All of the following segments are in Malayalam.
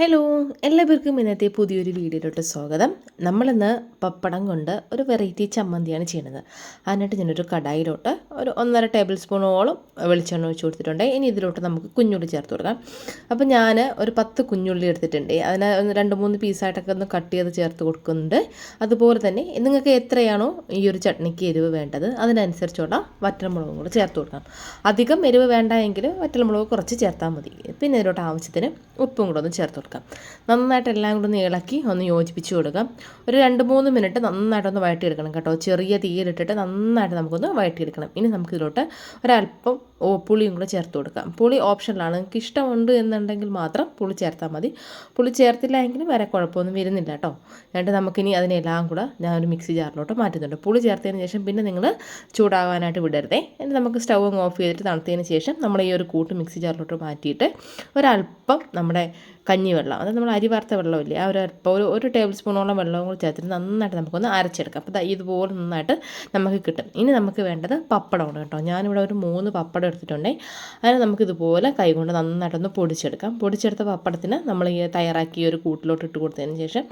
ഹലോ എല്ലാവർക്കും ഇന്നത്തെ പുതിയൊരു വീഡിയോയിലോട്ട് സ്വാഗതം. നമ്മളിന്ന് പപ്പടം കൊണ്ട് ഒരു വെറൈറ്റി ചമ്മന്തിയാണ് ചെയ്യുന്നത്. അതിനായിട്ട് ഞാനൊരു കടായിലോട്ട് ഒരു ഒന്നര ടേബിൾ സ്പൂണോളം വെളിച്ചെണ്ണ ഒഴിച്ച് കൊടുത്തിട്ടുണ്ട്. ഇനി ഇതിലോട്ട് നമുക്ക് കുഞ്ഞുള്ളി ചേർത്ത് കൊടുക്കാം. അപ്പോൾ ഞാൻ ഒരു പത്ത് കുഞ്ഞുള്ളി എടുത്തിട്ടുണ്ട്. അതിന് രണ്ട് മൂന്ന് പീസായിട്ടൊക്കെ ഒന്ന് കട്ട് ചെയ്ത് ചേർത്ത് കൊടുക്കുന്നുണ്ട്. അതുപോലെ തന്നെ നിങ്ങൾക്ക് എത്രയാണോ ഈ ഒരു ചട്നിക്ക് എരിവ് വേണ്ടത് അതിനനുസരിച്ചുള്ള വറ്റൽമുളകും കൂടെ ചേർത്ത് കൊടുക്കാം. അധികം എരിവ് വേണ്ട എങ്കിൽ വറ്റൽമുളക് കുറച്ച് ചേർത്താൽ മതി. പിന്നെ ഇതിലോട്ട് ആവശ്യത്തിന് ഉപ്പും കൂടെ ഒന്ന് ചേർത്ത് കൊടുക്കാം. നന്നായിട്ട് എല്ലാം കൂടെ ഒന്ന് ഇളക്കി ഒന്ന് യോജിപ്പിച്ച് കൊടുക്കാം. ഒരു രണ്ട് മൂന്ന് മിനിറ്റ് നന്നായിട്ടൊന്ന് വഴറ്റിയെടുക്കണം കേട്ടോ. ചെറിയ തീയിലിട്ടിട്ട് നന്നായിട്ട് നമുക്കൊന്ന് വഴറ്റിയെടുക്കണം. ഇനി നമുക്ക് ഇതിലോട്ട് ഒരല്പം പുളിയും കൂടെ ചേർത്ത് കൊടുക്കാം. പുളി ഓപ്ഷനിലാണ്. നിങ്ങൾക്ക് ഇഷ്ടമുണ്ട് എന്നുണ്ടെങ്കിൽ മാത്രം പുളി ചേർത്താൽ മതി. പുളി ചേർത്തില്ല എങ്കിൽ വരെ കുഴപ്പമൊന്നും വരുന്നില്ല കേട്ടോ. എന്നിട്ട് നമുക്കിനി അതിനെല്ലാം കൂടെ ഞാൻ ഒരു മിക്സി ജാറിലോട്ട് മാറ്റുന്നുണ്ട്. പുളി ചേർത്തതിന് ശേഷം പിന്നെ നിങ്ങൾ ചൂടാകാനായിട്ട് വിടരുതേ. എന്നിട്ട് നമുക്ക് സ്റ്റൗ ഓഫ് ചെയ്തിട്ട് തണുത്തതിന് ശേഷം നമ്മൾ ഈ ഒരു കൂട്ട് മിക്സി ജാറിലോട്ട് മാറ്റിയിട്ട് ഒരല്പം നമ്മുടെ കഞ്ഞിവെള്ളം അതായത് നമ്മൾ അരി വാർത്ത വെള്ളമില്ലേ? ആ ഒരു ഒരു ഒരു ടേബിൾ സ്പൂണോളം വെള്ളവും കൂടി ചേർത്തിട്ട് നന്നായിട്ട് നമുക്കൊന്ന് അരച്ചെടുക്കാം. അപ്പോൾ ഇതുപോലെ നന്നായിട്ട് നമുക്ക് കിട്ടും. ഇനി നമുക്ക് വേണ്ടത് പപ്പടമാണ് കേട്ടോ. ഞാനിവിടെ ഒരു മൂന്ന് പപ്പടം എടുത്തിട്ടുണ്ടേ. അതിന് നമുക്കിതുപോലെ കൈകൊണ്ട് നന്നായിട്ടൊന്ന് പൊടിച്ചെടുക്കാം. പൊടിച്ചെടുത്ത പപ്പടത്തിന് നമ്മൾ ഈ തയ്യാറാക്കിയ ഒരു കൂട്ടിലോട്ട് ഇട്ട് കൊടുത്തതിന് ശേഷം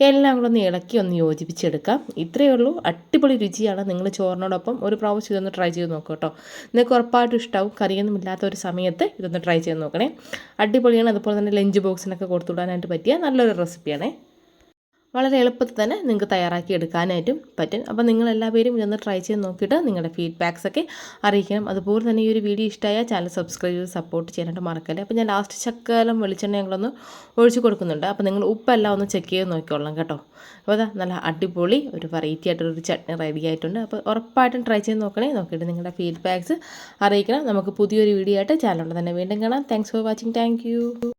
എല്ലാം കൂടെ ഒന്ന് ഇളക്കി ഒന്ന് യോജിപ്പിച്ചെടുക്കാം. ഇത്രയേ ഉള്ളൂ. അടിപൊളി രുചിയാണ്. നിങ്ങൾ ചോറിനോടൊപ്പം ഒരു പ്രാവശ്യം ഇതൊന്ന് ട്രൈ ചെയ്ത് നോക്കുക കേട്ടോ. നിങ്ങൾക്ക് ഉറപ്പായിട്ടും ഇഷ്ടമാവും കറിയൊന്നും ഇല്ലാത്ത ഒരു സമയത്ത് ഇതൊന്ന് ട്രൈ ചെയ്ത് നോക്കണേ. അടിപൊളിയാണ്. അതുപോലെ തന്നെ ലഞ്ച് ബോക്സിനൊക്കെ കൊടുത്തുവിടാനായിട്ട് പറ്റിയ നല്ലൊരു റെസിപ്പിയാണേ. വളരെ എളുപ്പത്തിൽ തന്നെ നിങ്ങൾക്ക് തയ്യാറാക്കി എടുക്കാനായിട്ടും പറ്റും. അപ്പോൾ നിങ്ങൾ എല്ലാവരും ഇതൊന്ന് ട്രൈ ചെയ്ത് നോക്കിയിട്ട് നിങ്ങളുടെ ഫീഡ്ബാക്സ് ഒക്കെ അറിയിക്കണം. അതുപോലെ തന്നെ ഈ ഒരു വീഡിയോ ഇഷ്ടമായ ചാനൽ സബ്സ്ക്രൈബ് ചെയ്ത് സപ്പോർട്ട് ചെയ്യാനായിട്ട് മറക്കല്ലേ. അപ്പോൾ ഞാൻ ലാസ്റ്റ് ചക്കാലം വെളിച്ചെണ്ണ ഞങ്ങളൊന്ന് ഒഴിച്ചു കൊടുക്കുന്നുണ്ട്. അപ്പോൾ നിങ്ങൾ ഉപ്പെല്ലാം ഒന്ന് ചെക്ക് ചെയ്ത് നോക്കിക്കോളാം കേട്ടോ. അപ്പോൾ അതാ നല്ല അടിപൊളി ഒരു വെറൈറ്റി ആയിട്ടൊരു ചട്നി റെഡി ആയിട്ടുണ്ട്. അപ്പോൾ ഉറപ്പായിട്ടും ട്രൈ ചെയ്ത് നോക്കണേ. നോക്കിയിട്ട് നിങ്ങളുടെ ഫീഡ്ബാക്സ് അറിയിക്കണം. നമുക്ക് പുതിയൊരു വീഡിയോ ആയിട്ട് ചാനലിൽ തന്നെ വീണ്ടും കാണാം. Thanks for watching thank